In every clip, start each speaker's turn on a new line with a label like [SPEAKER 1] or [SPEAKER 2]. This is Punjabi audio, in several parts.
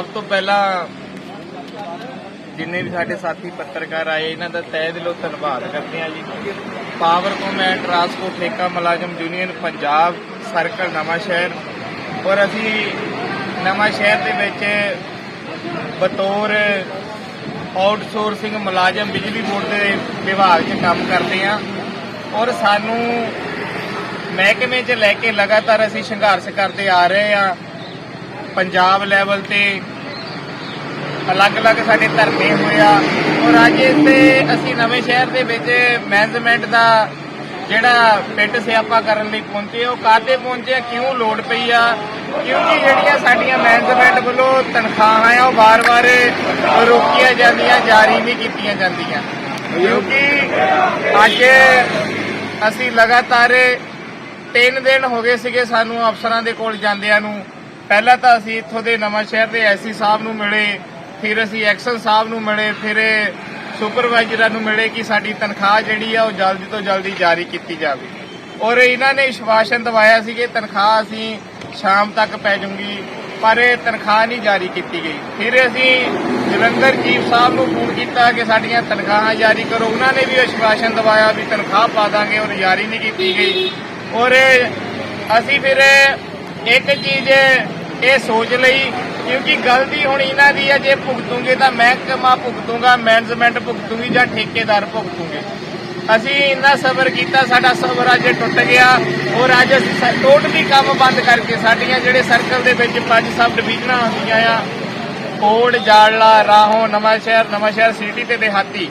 [SPEAKER 1] ਸਭ ਤੋਂ ਪਹਿਲਾਂ ਜਿੰਨੇ ਵੀ ਸਾਡੇ ਸਾਥੀ ਪੱਤਰਕਾਰ ਆਏ, ਇਹਨਾਂ ਦਾ ਤਹਿ ਦਿਲੋਂ ਧੰਨਵਾਦ ਕਰਦੇ ਹਾਂ ਜੀ। ਪਾਵਰ ਐਂਡ ਟਰਾਂਸਪੋਰਟ ਠੇਕਾ ਮੁਲਾਜ਼ਮ ਯੂਨੀਅਨ ਪੰਜਾਬ ਸਰਕਲ ਨਵਾਂ ਸ਼ਹਿਰ। ਔਰ ਅਸੀਂ ਨਵਾਂ ਸ਼ਹਿਰ ਦੇ ਵਿੱਚ ਬਤੌਰ ਆਊਟਸੋਰਸਿੰਗ ਮੁਲਾਜ਼ਮ ਬਿਜਲੀ ਬੋਰਡ ਦੇ ਵਿਭਾਗ 'ਚ ਕੰਮ ਕਰਦੇ ਹਾਂ। ਔਰ ਸਾਨੂੰ ਮਹਿਕਮੇ 'ਚ ਲੈ ਕੇ ਲਗਾਤਾਰ ਅਸੀਂ ਸੰਘਰਸ਼ ਕਰਦੇ ਆ ਰਹੇ ਹਾਂ। ਪੰਜਾਬ ਲੈਵਲ ਤੇ ਅਲੱਗ-ਅਲੱਗ ਸਾਡੇ ਧਰਨੇ ਹੋਏ ਆ। ਔਰ ਅੱਜ ਇੱਥੇ ਅਸੀਂ ਨਵੇਂ ਸ਼ਹਿਰ ਦੇ ਵਿੱਚ ਮੈਨੇਜਮੈਂਟ ਦਾ ਜਿਹੜਾ ਪਿੰਡ ਸਿਆਪਾ ਕਰਨ ਲਈ ਪਹੁੰਚੇ ਉਹ ਕਾਹਤੇ ਪਹੁੰਚੇ ਕਿਉਂ ਲੋੜ ਪਈ ਆ? ਕਿਉਂਕਿ ਜਿਹੜੀਆਂ ਸਾਡੀਆਂ ਮੈਨੇਜਮੈਂਟ ਵੱਲੋਂ ਤਨਖਾਹਾਂ ਆ, ਉਹ ਵਾਰ-ਵਾਰ ਰੋਕੀਆਂ ਜਾਂਦੀਆਂ, ਜਾਰੀ ਨਹੀਂ ਕੀਤੀਆਂ ਜਾਂਦੀਆਂ। ਕਿਉਂਕਿ ਅੱਜ ਅਸੀਂ ਲਗਾਤਾਰ ਤਿੰਨ ਦਿਨ ਹੋ ਗਏ ਸੀਗੇ ਸਾਨੂੰ ਅਫਸਰਾਂ ਦੇ ਕੋਲ ਜਾਂਦਿਆਂ ਨੂੰ। ਪਹਿਲਾਂ ਤਾਂ ਅਸੀਂ ਇੱਥੋਂ ਦੇ ਨਵਾਂ ਸ਼ਹਿਰ ਦੇ ਐਸੀ ਸਾਹਿਬ ਨੂੰ ਮਿਲੇ। ਫਿਰ ਅਸੀਂ ਐਕਸ਼ਨ ਸਾਹਿਬ ਨੂੰ ਮਿਲੇ, ਫਿਰ ਸੁਪਰਵਾਈਜ਼ਰਾਂ ਨੂੰ ਮਿਲੇ ਕਿ ਸਾਡੀ ਤਨਖਾਹ ਜਿਹੜੀ ਆ ਉਹ ਜਲਦੀ ਤੋਂ ਜਲਦੀ ਜਾਰੀ ਕੀਤੀ ਜਾਵੇ। ਔਰ ਇਹਨਾਂ ਨੇ ਵਿਸ਼ਵਾਸਨ ਦਵਾਇਆ ਸੀ ਕਿ ਤਨਖਾਹ ਅਸੀਂ ਸ਼ਾਮ ਤੱਕ ਪੈ ਜਾਊਗੀ ਪਰ ਇਹ ਤਨਖਾਹ ਨਹੀਂ ਜਾਰੀ ਕੀਤੀ ਗਈ। ਫਿਰ ਅਸੀਂ ਜਲੰਧਰ ਚੀਫ ਸਾਹਿਬ ਨੂੰ ਫੋਨ ਕੀਤਾ ਕਿ ਸਾਡੀਆਂ ਤਨਖਾਹਾਂ ਜਾਰੀ ਕਰੋ। ਉਹਨਾਂ ਨੇ ਵੀ ਵਿਸ਼ਵਾਸਨ ਦਵਾਇਆ ਵੀ ਤਨਖਾਹ ਪਾ ਦਾਂਗੇ, ਔਰ ਜਾਰੀ ਨਹੀਂ ਕੀਤੀ ਗਈ। ਔਰ ਅਸੀਂ ਫਿਰ ਇੱਕ ਚੀਜ਼ ਇਹ ਸੋਚ ਲਈ ਕਿਉਂਕਿ ਗਲਤੀ ਹੁਣ ਇਹਨਾਂ ਦੀ ਹੈ, ਜੇ ਭੁਗਤੂਗੇ ਤਾਂ ਮਹਿਕਮਾ ਭੁਗਤੂਗਾ ਮੈਨੇਜਮੈਂਟ ਭੁਗਤੂਗੀ ਜਾਂ ਠੇਕੇਦਾਰ ਭੁਗਤੂਗੇ। ਅਸੀਂ ਇੰਨਾ ਸਬਰ ਕੀਤਾ, ਸਾਡਾ ਸਬਰ ਅੱਜ ਟੁੱਟ ਗਿਆ। ਔਰ ਅੱਜ ਅਸੀਂ ਟੋਟਲੀ ਕੰਮ ਬੰਦ ਕਰਕੇ ਸਾਡੀਆਂ ਜਿਹੜੇ ਸਰਕਲ ਦੇ ਵਿੱਚ ਪੰਜ ਸਬ ਡਿਵੀਜ਼ਨਾਂ ਹੁੰਦੀਆਂ ਆ ਕੋਟ ਜਾੜਲਾ ਰਾਹੋਂ, ਨਵਾਂ ਸ਼ਹਿਰ ਨਵਾਂ ਸ਼ਹਿਰ ਸਿਟੀ ਤੇ ਦਿਹਾਤੀ।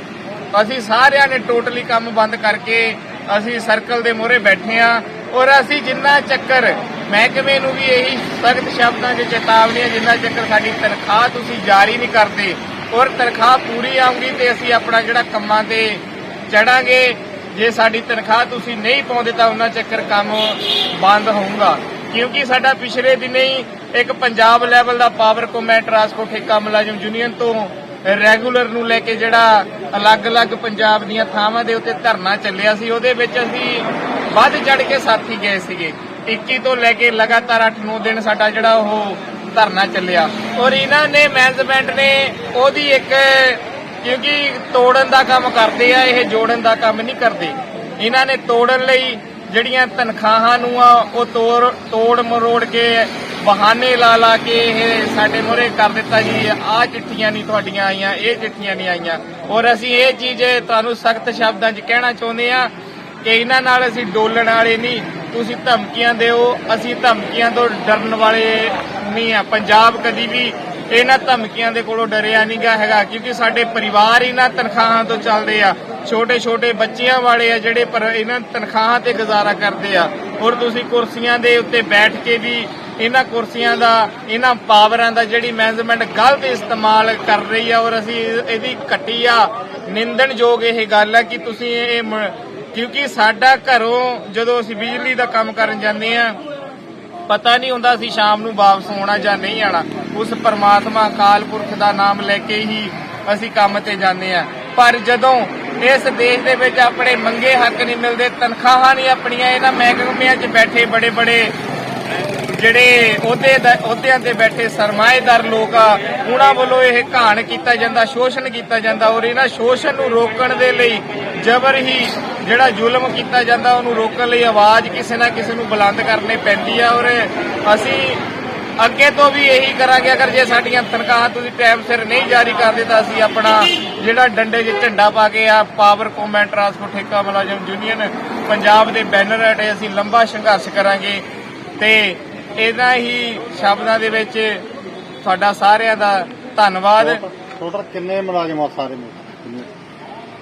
[SPEAKER 1] ਅਸੀਂ ਸਾਰਿਆਂ ਨੇ ਟੋਟਲੀ ਕੰਮ ਬੰਦ ਕਰਕੇ ਅਸੀਂ ਸਰਕਲ ਦੇ ਮੋਹਰੇ ਬੈਠੇ ਆ। ਔਰ ਅਸੀਂ ਜਿੰਨਾ ਚੱਕਰ ਮਹਿਕਮੇ ਨੂੰ ਵੀ ਇਹੀ ਸਖਤ ਸ਼ਬਦਾਂ 'ਚ ਚੇਤਾਵਨੀ ਹੈ ਜਿੰਨਾ ਚੱਕਰ ਸਾਡੀ ਤਨਖਾਹ ਤੁਸੀਂ ਜਾਰੀ ਨਹੀਂ ਕਰਦੇ ਔਰ ਤਨਖਾਹ ਪੂਰੀ ਆਉਂਗੀ ਤੇ ਅਸੀਂ ਆਪਣਾ ਜਿਹੜਾ ਕੰਮਾਂ ਤੇ ਚੜਾਂਗੇ, ਜੇ ਸਾਡੀ ਤਨਖਾਹ ਤੁਸੀਂ ਨਹੀਂ ਪਾਉਂਦੇ ਤਾਂ ਉਹਨਾਂ ਚੱਕਰ ਕੰਮ ਬੰਦ ਹੋਊਗਾ। ਕਿਉਂਕਿ ਸਾਡਾ ਪਿਛਲੇ ਦਿਨੇ ਹੀ ਇੱਕ ਪੰਜਾਬ ਲੈਵਲ ਦਾ ਪਾਵਰ ਕੋਮੈਂਟ ਟਰਾਂਸਪੋਰਟ ਠੇਕਾ ਮੁਲਾਜ਼ਮ ਯੂਨੀਅਨ ਤੋਂ ਰੈਗੂਲਰ ਨੂੰ ਲੈ ਕੇ ਜਿਹੜਾ ਅਲੱਗ-ਅਲੱਗ ਪੰਜਾਬ ਦੀਆਂ ਥਾਵਾਂ ਦੇ ਉੱਤੇ ਧਰਨਾ ਚੱਲਿਆ ਸੀ, ਉਹਦੇ ਵਿੱਚ ਅਸੀਂ ਵੱਧ ਚੜ ਕੇ ਸਾਥੀ ਗਏ ਸੀਗੇ। 21 ਤੋਂ ਲੈ ਕੇ ਲਗਾਤਾਰ 8-9 ਦਿਨ ਸਾਡਾ ਜਿਹੜਾ ਉਹ ਧਰਨਾ ਚੱਲਿਆ। ਔਰ ਇਹਨਾਂ ਨੇ ਮੈਨੇਜਮੈਂਟ ਨੇ ਉਹਦੀ ਇੱਕ, ਕਿਉਂਕਿ ਤੋੜਨ ਦਾ ਕੰਮ ਕਰਦੇ ਆ, ਇਹ ਜੋੜਨ ਦਾ ਕੰਮ ਨਹੀਂ ਕਰਦੇ। ਇਹਨਾਂ ਨੇ ਤੋੜਨ ਲਈ ਜਿਹੜੀਆਂ ਤਨਖਾਹਾਂ ਨੂੰ ਆ, ਉਹ ਤੋੜ ਤੋੜ ਮਰੋੜ ਕੇ ਬਹਾਨੇ ਲਾ ਲਾ ਕੇ ਇਹ ਸਾਡੇ ਮੂਹਰੇ ਕਰ ਦਿੱਤਾ ਜੀ। ਆਹ ਚਿੱਠੀਆਂ ਨਹੀਂ ਤੁਹਾਡੀਆਂ ਆਈਆਂ, ਇਹ ਚਿੱਠੀਆਂ ਨਹੀਂ ਆਈਆਂ। ਔਰ ਅਸੀਂ ਇਹ ਚੀਜ਼ ਤੁਹਾਨੂੰ ਸਖਤ ਸ਼ਬਦਾਂ 'ਚ ਕਹਿਣਾ ਚਾਹੁੰਦੇ ਆ ਕਿ ਇਹਨਾਂ ਨਾਲ ਅਸੀਂ ਡੋਲਣ ਵਾਲੇ ਨਹੀਂ। ਤੁਸੀਂ ਧਮਕੀਆਂ ਦਿਓ, ਅਸੀਂ ਧਮਕੀਆਂ ਤੋਂ ਡਰਨ ਵਾਲੇ ਨਹੀਂ ਆ। ਪੰਜਾਬ ਕਦੀ ਵੀ ਇਹਨਾਂ ਧਮਕੀਆਂ ਦੇ ਕੋਲੋਂ ਡਰਿਆ ਨਹੀਂਗਾ ਹੈਗਾ, ਕਿਉਂਕਿ ਸਾਡੇ ਪਰਿਵਾਰ ਇਹਨਾਂ ਤਨਖਾਹਾਂ ਤੋਂ ਚੱਲਦੇ ਆ। ਛੋਟੇ ਛੋਟੇ ਬੱਚਿਆਂ ਵਾਲੇ ਆ ਜਿਹੜੇ ਪਰ ਇਹਨਾਂ ਤਨਖਾਹਾਂ ਤੇ ਗੁਜ਼ਾਰਾ ਕਰਦੇ ਆ। ਔਰ ਤੁਸੀਂ ਕੁਰਸੀਆਂ ਦੇ ਉੱਤੇ ਬੈਠ ਕੇ ਵੀ ਇਹਨਾਂ ਕੁਰਸੀਆਂ ਦਾ, ਇਹਨਾਂ ਪਾਵਰਾਂ ਦਾ ਜਿਹੜੀ ਮੈਨੇਜਮੈਂਟ ਗਲਤ ਇਸਤੇਮਾਲ ਕਰ ਰਹੀ ਆ ਔਰ ਅਸੀਂ ਇਹਦੀ ਘਟੀਆ ਨਿੰਦਣਯੋਗ ਇਹ ਗੱਲ ਆ ਕਿ ਤੁਸੀਂ ਇਹ ਕਿਉਂਕਿ ਸਾਡਾ ਘਰੋਂ ਜਦੋਂ ਅਸੀਂ ਬਿਜਲੀ ਦਾ ਕੰਮ ਕਰਨ ਜਾਂਦੇ ਆ ਪਤਾ ਨਹੀਂ ਹੁੰਦਾ ਅਸੀਂ ਸ਼ਾਮ ਨੂੰ ਵਾਪਸ ਆਉਣਾ ਜਾਂ ਨਹੀਂ ਆਣਾ ਉਸ ਪਰਮਾਤਮਾ ਅਕਾਲ ਪੁਰਖ ਦਾ ਨਾਮ ਲੈ ਕੇ ਹੀ ਅਸੀਂ ਕੰਮ ਤੇ ਜਾਂਦੇ ਆ ਪਰ ਜਦੋਂ ਇਸ ਦੇਸ਼ ਦੇ ਵਿੱਚ ਆਪਣੇ ਮੰਗੇ ਹੱਕ ਨਹੀਂ ਮਿਲਦੇ, ਤਨਖਾਹਾਂ ਨਹੀਂ ਆਪਣੀਆਂ, ਇਹਨਾਂ ਮਹਿਕਮਿਆਂ 'ਚ ਬੈਠੇ ਬੜੇ ਬੜੇ ਜਿਹੜੇ ਉਹਦੇ ਅਹੁਦਿਆਂ ਤੇ ਬੈਠੇ ਸਰਮਾਏਦਾਰ ਲੋਕ ਆ, ਉਹਨਾਂ ਵੱਲੋਂ ਇਹ ਘਾਣ ਕੀਤਾ ਜਾਂਦਾ, ਸ਼ੋਸ਼ਣ ਕੀਤਾ ਜਾਂਦਾ ਔਰ ਇਹਨਾਂ ਸ਼ੋਸ਼ਣ ਨੂੰ ਰੋਕਣ ਦੇ ਲਈ ਜ਼ਬਰ ਹੀ ਜਿਹੜਾ ਜ਼ੁਲਮ ਕੀਤਾ ਜਾਂਦਾ, ਉਹਨੂੰ ਰੋਕਣ ਲਈ ਆਵਾਜ਼ ਕਿਸੇ ਨਾ ਕਿਸੇ ਨੂੰ ਬੁਲੰਦ ਕਰਨੀ ਪੈਂਦੀ ਆ ਔਰ ਅਸੀਂ ਅੱਗੇ ਤੋਂ ਵੀ ਇਹੀ ਕਰਾਂਗੇ, ਅਗਰ ਜੇ ਸਾਡੀਆਂ ਤਨਖਾਹਾਂ ਤੁਸੀਂ ਟਾਈਮ ਸਿਰ ਨਹੀਂ ਜਾਰੀ ਕਰਦੇ ਤਾਂ ਅਸੀਂ ਆਪਣਾ ਜਿਹੜਾ ਡੰਡੇ 'ਚ ਝੰਡਾ ਪਾ ਕੇ ਆ ਪਾਵਰ ਕੋਮੈਂਟ ਟਰਾਂਸਪੋਰਟ ਠੇਕਾ ਮੁਲਾਜ਼ਮ ਯੂਨੀਅਨ ਪੰਜਾਬ ਦੇ ਬੈਨਰ ਹੇਠ ਅਸੀਂ ਲੰਬਾ ਸੰਘਰਸ਼ ਕਰਾਂਗੇ ਤੇ ਇਹਨਾਂ ਹੀ ਸ਼ਬਦਾਂ ਦੇ ਵਿੱਚ ਤੁਹਾਡਾ ਸਾਰਿਆਂ ਦਾ ਧੰਨਵਾਦ।
[SPEAKER 2] ਟੋਟਲ ਕਿੰਨੇ ਮੁਲਾਜ਼ਮ ਆ ਸਾਰੇ ਮਿਲ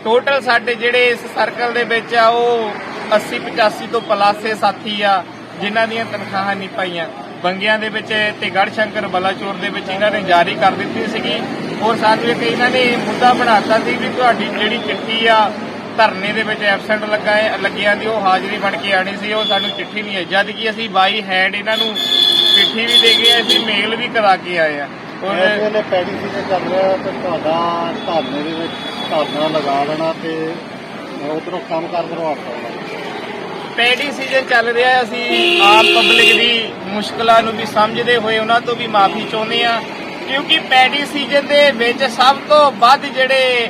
[SPEAKER 1] ਟੋਟਲ ਸਾਡੇ ਜਿਹੜੇ ਇਸ ਸਰਕਲ ਦੇ ਵਿੱਚ ਆ ਉਹ 80 85 ਤੋਂ ਪਲਾਸੇ ਸਾਥੀ ਆ ਜਿਨ੍ਹਾਂ ਦੀਆਂ ਤਨਖਾਹਾਂ ਨਹੀਂ ਪਾਈਆਂ। ਬੰਗਿਆਂ ਦੇ ਵਿੱਚ ਤੇ ਗੜ ਸ਼ੰਕਰ ਬਲਾਚੌਰ ਦੇ ਵਿੱਚ ਇਹਨਾਂ ਨੇ ਜਾਰੀ ਕਰ ਦਿੱਤੀ ਸੀਗੀ। ਔਰ ਸਾਨੂੰ ਇੱਕ ਇਹਨਾਂ ਨੇ ਮੁੱਦਾ ਬਣਾਤਾ ਸੀ ਵੀ ਤੁਹਾਡੀ ਜਿਹੜੀ ਚਿੱਠੀ ਆ ਧਰਨੇ ਦੇ ਵਿੱਚ ਐਬਸੈਂਟ ਲੱਗਾ ਹੈ ਲੱਗਿਆਂ ਦੀ ਉਹ ਹਾਜ਼ਰੀ ਬਣ ਕੇ ਆਣੀ ਸੀ ਉਹ ਸਾਨੂੰ ਚਿੱਠੀ ਨਹੀਂ ਆਈ। ਜਦ ਕਿ ਅਸੀਂ ਬਾਈ ਹੈਂਡ ਇਹਨਾਂ ਨੂੰ ਚਿੱਠੀ ਵੀ ਦੇ ਕੇ ਆਏ ਸੀ ਮੇਲ ਵੀ ਕਰਾ ਕੇ ਆਏ ਆ। ਔਰ
[SPEAKER 2] ਵੇਲੇ ਪੈਡੀ ਸੀਜ਼ਨ ਚੱਲ ਰਿਹਾ ਤੇ ਤੁਹਾਡਾ ਧਰਨੇ ਦੇ ਵਿੱਚ ਧਰਨਾ ਲਗਾ ਲੈਣਾ ਤੇ ਉਧਰੋਂ ਕੰਮ ਕਰ ਕਰਵਾਤਾ ਹੋਣਾ
[SPEAKER 1] ਪੈਡੀ ਸੀਜ਼ਨ ਚੱਲ ਰਿਹਾ ਹੈ। ਅਸੀਂ ਆਮ ਪਬਲਿਕ ਦੀ ਮੁਸ਼ਕਲਾਂ ਨੂੰ ਵੀ ਸਮਝਦੇ ਹੋਏ ਉਹਨਾਂ ਤੋਂ ਵੀ ਮਾਫੀ ਚਾਹੁੰਦੇ ਆ ਕਿਉਂਕਿ ਪੈਡੀ ਸੀਜ਼ਨ ਦੇ ਵਿੱਚ ਸਭ ਤੋਂ ਵੱਧ ਜਿਹੜੇ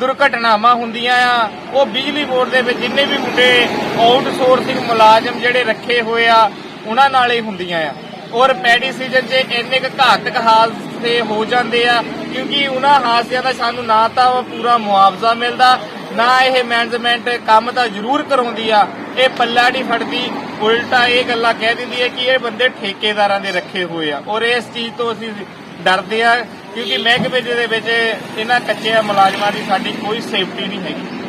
[SPEAKER 1] ਦੁਰਘਟਨਾਵਾਂ ਹੁੰਦੀਆਂ ਆ, ਉਹ ਬਿਜਲੀ ਬੋਰਡ ਦੇ ਵਿੱਚ ਜਿੰਨੇ ਵੀ ਮੁੰਡੇ ਆਊਟਸੋਰਸਿੰਗ ਮੁਲਾਜ਼ਮ ਜਿਹੜੇ ਰੱਖੇ ਹੋਏ ਆ, ਉਹਨਾਂ ਨਾਲ ਹੀ ਹੁੰਦੀਆਂ ਆ ਔਰ ਪੈਡੀ ਸੀਜ਼ਨ 'ਚ ਇੰਨੇ ਕੁ ਘਾਤਕ ਹਾਦਸੇ ਹੋ ਜਾਂਦੇ ਆ, ਕਿਉਂਕਿ ਉਹਨਾਂ ਹਾਦਸਿਆਂ ਦਾ ਸਾਨੂੰ ਨਾ ਤਾਂ ਪੂਰਾ ਮੁਆਵਜ਼ਾ ਮਿਲਦਾ, ਨਾ ਇਹ ਮੈਨੇਜਮੈਂਟ ਕੰਮ ਤਾਂ ਜ਼ਰੂਰ ਕਰਾਉਂਦੀ ਆ। ਇਹ ਪੱਲਾ ਨਹੀਂ ਫੜਦੀ, ਉਲਟਾ ਇਹ ਗੱਲਾਂ ਕਹਿ ਦਿੰਦੀ ਹੈ ਕਿ ਇਹ ਬੰਦੇ ਠੇਕੇਦਾਰਾਂ ਦੇ ਰੱਖੇ ਹੋਏ ਆ। ਔਰ ਇਸ ਚੀਜ਼ ਤੋਂ ਅਸੀਂ ਡਰਦੇ ਆ, ਕਿਉਂਕਿ ਮਹਿਕਮੇ ਦੇ ਵਿੱਚ ਇਹਨਾਂ ਕੱਚੇ ਮੁਲਾਜ਼ਮਾਂ ਦੀ ਸਾਡੀ ਕੋਈ ਸੇਫਟੀ ਨਹੀਂ ਹੈਗੀ।